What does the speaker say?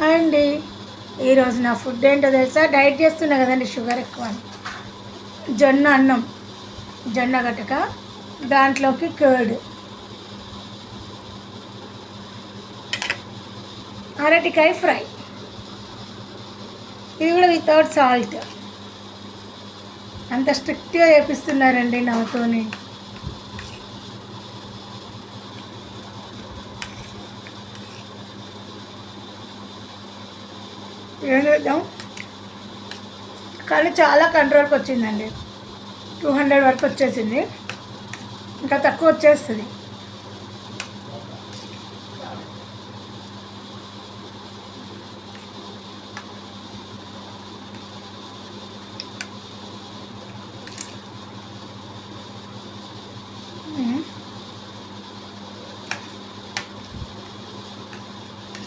Hi అండి ఈరోజు నా ఫుడ్ ఏంటో తెలుసా? డైట్ చేస్తున్నా కదండి షుగర్ ఎక్కువ అని. జొన్న అన్నం జొన్న గటక దాంట్లోకి కర్డ్. అరటికాయ ఫ్రై. ఇది కూడా వితౌట్ సాల్ట్. అంత స్ట్రిక్ట్గా చేపిస్తున్నారండి నాతోని. ఏం చేద్దాం కానీ చాలా కంట్రోల్కి వచ్చిందండి. టూ హండ్రెడ్ వరకు వచ్చేసింది. ఇంకా తక్కువ వచ్చేస్తుంది.